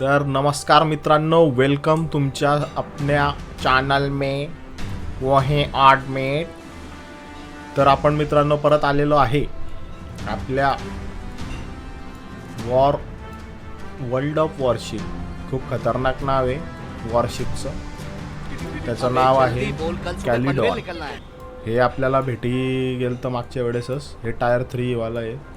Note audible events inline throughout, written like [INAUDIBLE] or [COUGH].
तर नमस्कार मित्रांनो वेलकम तुमच्या आपल्या चॅनल मे व हे आर्ट मे. तर आपण मित्रांनो परत आलेलो आहे आपल्या वॉर वर्ल्ड ऑफ वॉरशिप खूप खतरनाक नाव आहे वॉरशिपचं त्याचं नाव आहे कॅलिडॉन हे आपल्याला भेटी गेलं तर मागच्या वेळेसच. हे टायर थ्रीवालं आहे.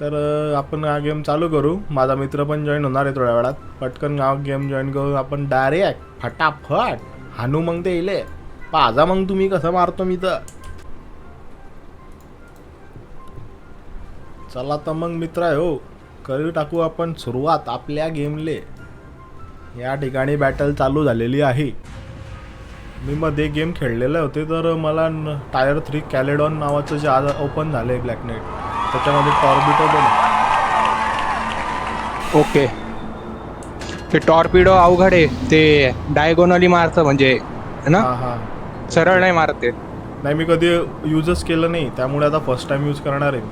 तर आपण हा गेम चालू करू. माझा मित्र पण जॉईन होणार आहे थोड्या वेळात. पटकन हा गेम जॉईन करून आपण डायरेक्ट फटाफट हानू मग ते इले. पाजा मग तुम्ही कसं मारतो मी तर. चला तर मग मित्र हो. करू टाकू आपण सुरुवात आपल्या गेमले या ठिकाणी बॅटल चालू झालेली आहे. मी मध्ये गेम खेळलेले होते तर मला टायर थ्री कॅलेडॉन नावाचं जे आज ओपन झालं आहे ब्लॅक नाईट त्याच्यामध्ये टॉर्बिटो पण. ओके. ते टॉर्पिडो अवघड आहे. ते डायगोनली मारतं म्हणजे है ना? हा हा. सरळ नाही मारत. ते नाही मी कधी युजच केलं नाही. त्यामुळे आता फर्स्ट टाइम यूज करणार आहे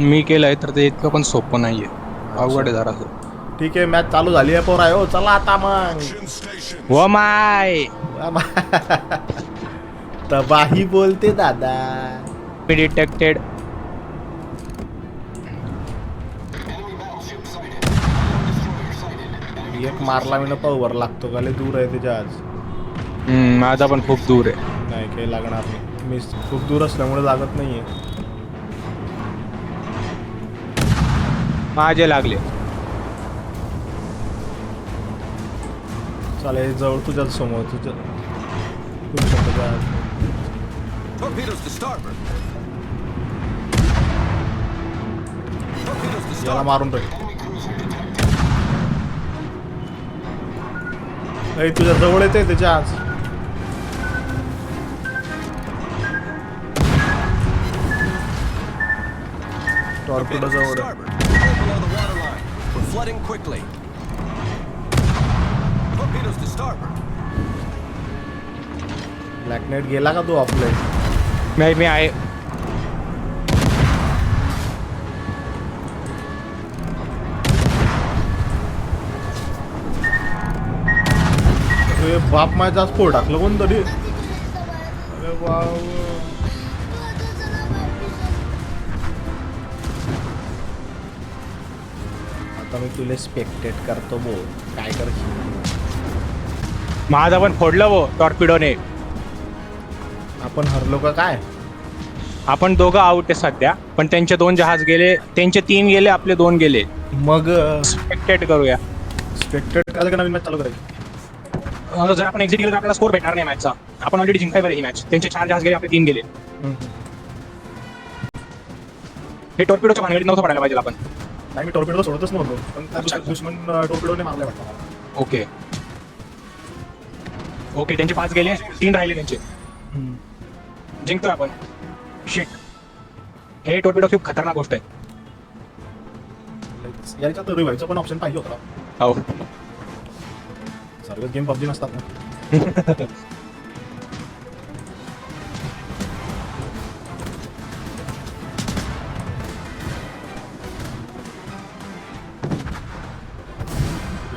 मी. केलंय तर ते इतकं पण सोपं नाहीये. अवघड आहे जरासं ठीक आहे मॅच चालू झाली आहे पोर. आहे हो चला आता मग. व माय. तबाही बोलते दादा. मी डिटेक्टेड एक मारला मी ना पवर लागतो का? लय दूर आहे त्याच्या आज. माझा पण खूप दूर आहे. नाही काही लागणार नाही. मी खूप दूर असल्यामुळे लागत नाहीये. माझे लागले. चालेल जवळ तुझ्या समोर तुझ्या याला. मारून टाक. अरे तुझ्या जवळ येते त्याच्या आज. ब्लॅक नाईट गेला का तू आपले नाही मी आहे. अरे बाप माझा आज फोड टाकलं कोण तरी? अरे वाव आता मी तुला स्पेक्टेट करतो बो काय करशील? माझा पण फोडलं वो टॉर्पिडोने आपण हरलो का काय? आपण दोघं आउट आहे सध्या पण त्यांचे दोन जहाज गेले त्यांचे तीन गेले आपले दोन गेले. मग स्पेक्टेट करूया. स्पेक्टेट करायला का नवीन मॅच चालू करायची. जर आपण एक्झिट केलं तर आपल्याला स्कोर भेटणार नाही मॅचचा आपण ऑलरेडी जिंकाय बरं ही मॅच त्यांचे चार जहाज गेले आपले तीन गेले. हे टॉर्पिडोच्या भानगडीत नव्हतं पडायला पाहिजे आपण. नाही मी टॉर्पेडो सोडतच नव्हतो पण दुश्मन टॉर्पेडोने मारले वाटतं. ओके. ओके त्यांचे पाच गेले तीन राहिले त्यांचे. जिंकतोय आपण. शिट हे टोर्पिडो खूप खतरनाक गोष्ट आहे. याच्यात रिवायचं पण ऑप्शन पाहिजे होता. हो. सर्व गेम पबजी नसतात ना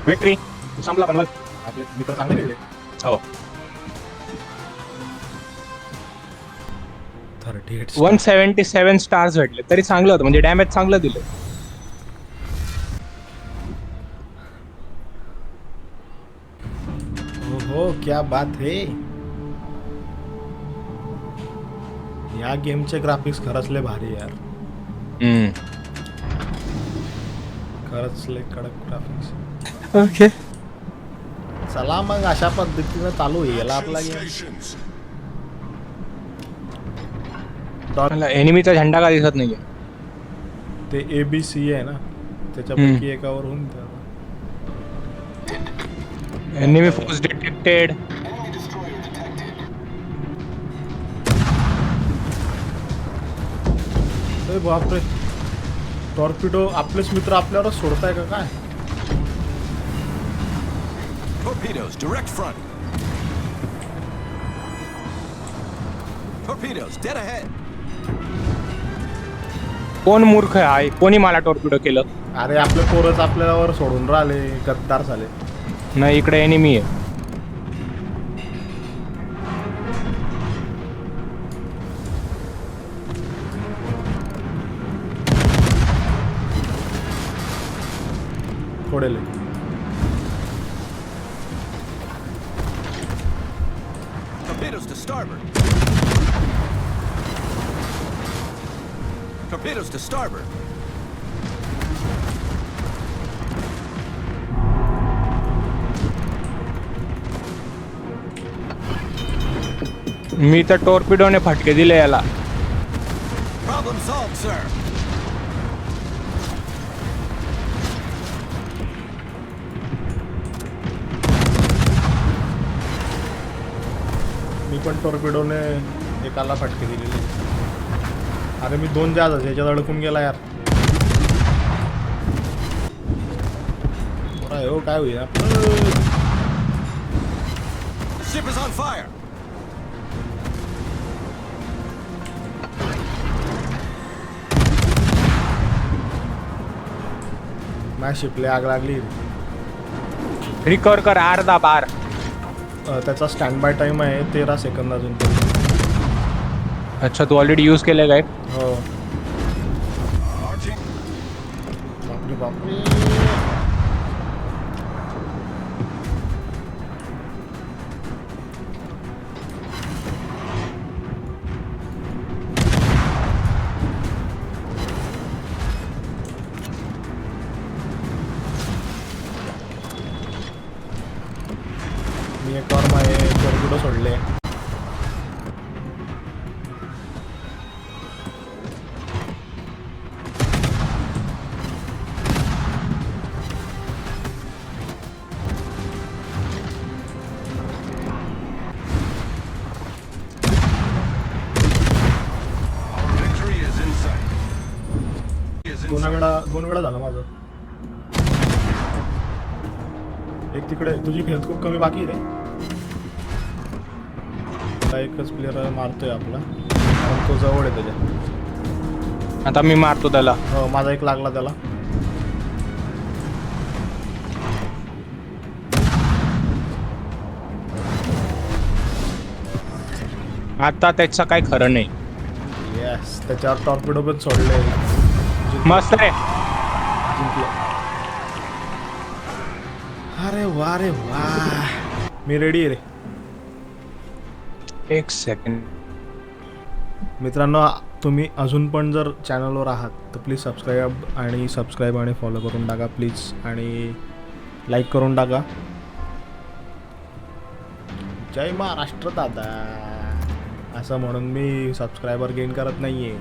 विक्ट्री संपला पण बघ. आपले मित्र चांगले गेले. हो. वन सेव्हन्टी सेव्हन स्टार्स भेटले. तरी चांगलं होतं. म्हणजे डॅमेज चांगलं दिलं हो क्या बात है? या गेमचे ग्राफिक्स खरंच लय भारी यार. खरंच लय कडक ग्राफिक्स ओके चला मग अशा पद्धतीनं चालू होईल आपला गेम मला एनिमीचा झेंडा का दिसत नाहीये? ते ए बी सी आहे ना. त्याच्यापैकी एकावर होऊन जातं. एनिमी फोर्स डिटेक्टेड अरे बापरे टॉर्पिडो आपलेच मित्र आपल्यावरच सोडताय का काय Torpedoes direct front. Torpedoes dead ahead. कोण मूर्ख आहे कोणी मला टॉर्पिडो केलं अरे आपले पोरच आपल्यावर सोडून राहिले गद्दार झाले नाही इकडे एनिमी आहे थोडेले Torpedoes to starboard. Torpedoes to starboard. मी तर टॉर्पिडोने फटके दिले याला. मी पण टॉर्पिडोने एकाला फटके दिलेले. अरे मी दोन जहाज याच्यात अडकून गेला यार. हो काय होईल शिपले आग लागली. रिकवर कर अर्धा बार. अं, त्याचा स्टँड बाय टाइम आहे तेरा सेकंद अजून. अच्छा तू ऑलरेडी यूज केलं काय? हो. बापरे बापरे. मी एक और माझे चरकुडं सोडले? दोन वेळा दोन वेळा झालं माझं. एक तिकडे तुझी हेल्थ खूप कमी बाकी आहे रे. एकच प्लेअर मारतोय आपला. तो जवळ आहे त्याच्या. आता मी मारतो त्याला. हो माझा एक लागला त्याला. आता त्याचं काय खरं नाही. येस त्याच्यावर टॉर्पिडो पण सोडले मस्त आहे. जिंकलं. अरे वा रे वा. मी रेडी आहे रे. एक सेकंड मित्रांनो तुम्ही अजून पण जर चॅनलवर आहात तर प्लीज सबस्क्राईब आणि सबस्क्राईब आणि फॉलो करून टाका प्लीज आणि लाईक करून टाका. जय महाराष्ट्र दादा. असं म्हणून मी सबस्क्रायबर गेन करत नाहीये.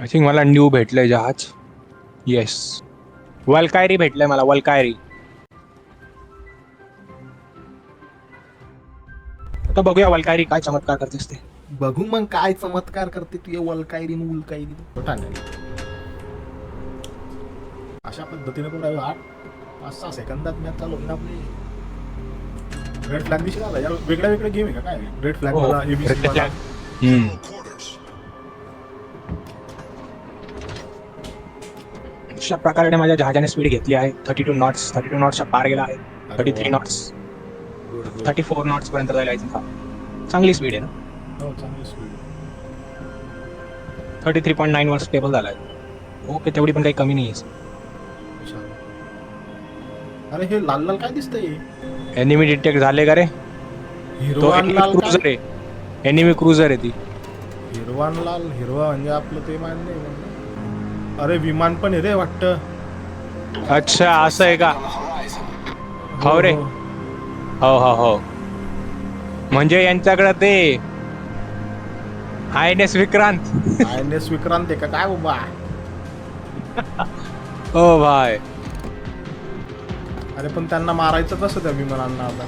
आय थिंक मला न्यू भेटलंय जहाज. येस वलकायरी भेटलंय मला वलकायरी. आता बघूया वलकायरी काय चमत्कार करतेस ते बघू मग काय चमत्कार करते तू वलकायरी उलकायरी अशा पद्धतीने पण आहे, आठ पाच सहा सेकंदात मी आता लोक आपली. रेड फ्लॅग दिसला आला यार वेगळ्या वेगळ्या गेम आहे का? काय? रेड फ्लॅग हो, मला red flag. हम्म. अशा प्रकारे माझ्या जहाजाने स्पीड घेतली आहे. Thirty two knots thirty two नॉट्सच्या पार गेला आहे. Thirty three knots thirty four knots पर्यंत जाईल आय थिंक हा. चांगली स्पीड आहे ना? हो चांगली speed thirty three point nine वर स्टेबल झाला आहे. ओके तेवढी पण काही कमी नाही आहे अरे हे लाल लाल काय दिसतंय? एनिमी डिटेक्ट झाले का रे? लाल क्रुझर? आहे. एनिमी क्रुझर आहे ती. हिरवान लाल हिरवा म्हणजे आपलं ते मान्य आहे. अरे विमान पण आहे रे वाटतं. अच्छा असं आहे का? हो रे. हो हो. हो म्हणजे यांच्याकडे ते I N S Vikrant. I N S Vikrant आहे का? काय बाबा? [LAUGHS] ओ भाय अरे पण त्यांना मारायचं कसं त्या विमानांना आता?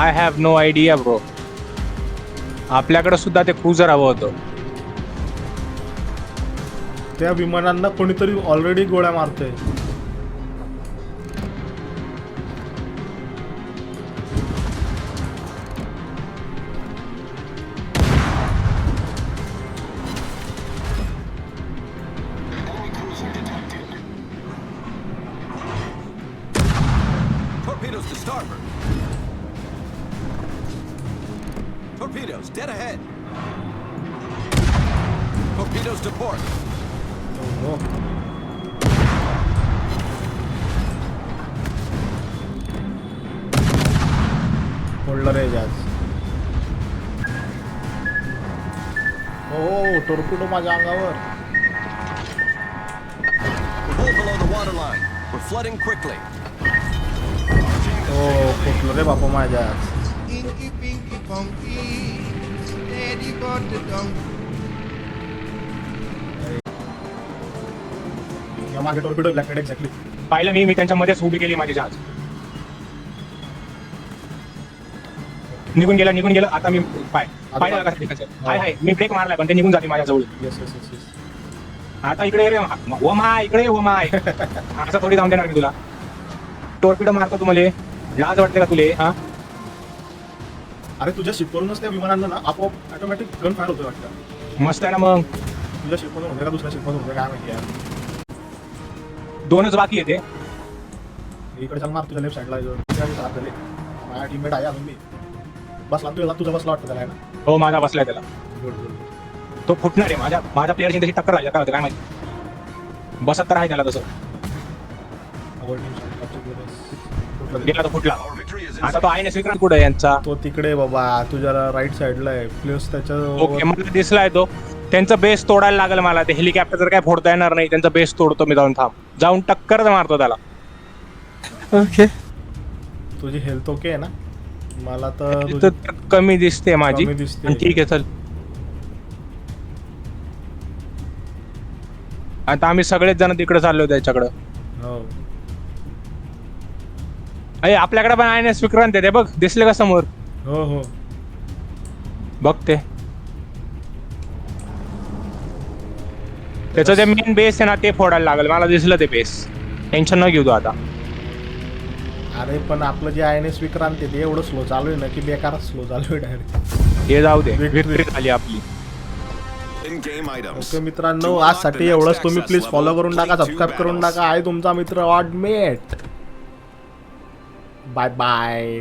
I have no idea bro आपल्याकडे सुद्धा ते क्रुझर हवं होतं. त्या विमानांना कोणीतरी ऑलरेडी गोळ्या मारतंय Torpedoes dead ahead. Torpedoes to port. हो फोडलं रे जहाज हो टोरपिडो माझ्या अंगावर We're well below the water line. We're flooding quickly. हो फुटलं रे बापा माझ्या जहाज Inky Pinky Punky, Daddy got the donkey. मागे टोरपिडो ब्लॅक एक्झॅक्टली पाहिलं मी मी त्यांच्या मध्येच उभी केली माझी जहाज. निघून गेला निघून गेलं. आता मी पाय ठिकाणचं? हाय हाय. मी ब्रेक मारलाय पण ते निघून जाते माझ्या जवळ येस येस येस येस आता इकडे रे ओ माय इकडे ओ माय. [LAUGHS] असं थोडी जाऊन देणार मी तुला. टोरपिडो मारतो तुम्हाला लाज वाटते का तुले हा? अरे तुझ्या शिपवरूनच त्या विमानांना ना आपोआप ऑटोमॅटिक गन फायर होतं वाटतं. मस्त आहे ना मग. तुझ्या शिपवरून होते का दुसऱ्या शिपवरून होते काय माहिती यार. दोनच बाकी येते इकडे चाल मार तुझ्या लेफ्ट साईडला माझ्या टीममेट आहे अजून मी बसला तुझा तुझा बसला वाटतं त्याला आहे ना हो माझा बसलाय त्याला. तो फुटणार आहे. माझ्या माझ्या प्लेअरची तशी टक्कर राहिली. काय होतं काय माहिती. बसत तर आहे त्याला तसं. गेला तो फुटला. आता. तो आहे ना स्वीकार कुठे यांचा? तो तिकडे बाबा. तुझ्या राईट साईडला आहे. प्लस त्याच्या ओके मला दिसलाय तो. त्यांचा बेस तोडायला लागेल मला. ते हेलिकॉप्टर तर काय फोडता येणार नाही. त्यांचा बेस तोडतो मी जाऊन थांब. जाऊन टक्कर मारतो त्याला. ओके तुझी हेल्थ ओके आहे ना? मला तर कमी दिसते माझी. कमी दिसते. पण ठीक आहे चल. आता आम्ही सगळेच जण तिकडे चाललो त्याच्याकडं हो. अरे आपल्याकडे पण आहे ना विक्रांत आहे बघ. दिसले का समोर? हो हो. बघ ते त्याचं जे मेन बेस आहे ना ते फोडायला लागेल. मला दिसलं ते बेस टेन्शन न घेऊ तू आता. अरे पण आपलं जे आय एन एस विक्रांत आहे ते एवढं स्लो चालू आहे ना की बेकारच स्लो चालू आहे डायरेक्ट हे जाऊ दे. Victory. विक्ट्री झाली आपली. In-game items. ओके मित्रांनो आजसाठी एवढंच. तुम्ही प्लीज फॉलो करून टाका सबस्क्राईब करून. टाका. आहे तुमचा मित्र ऑडमेट बाय बाय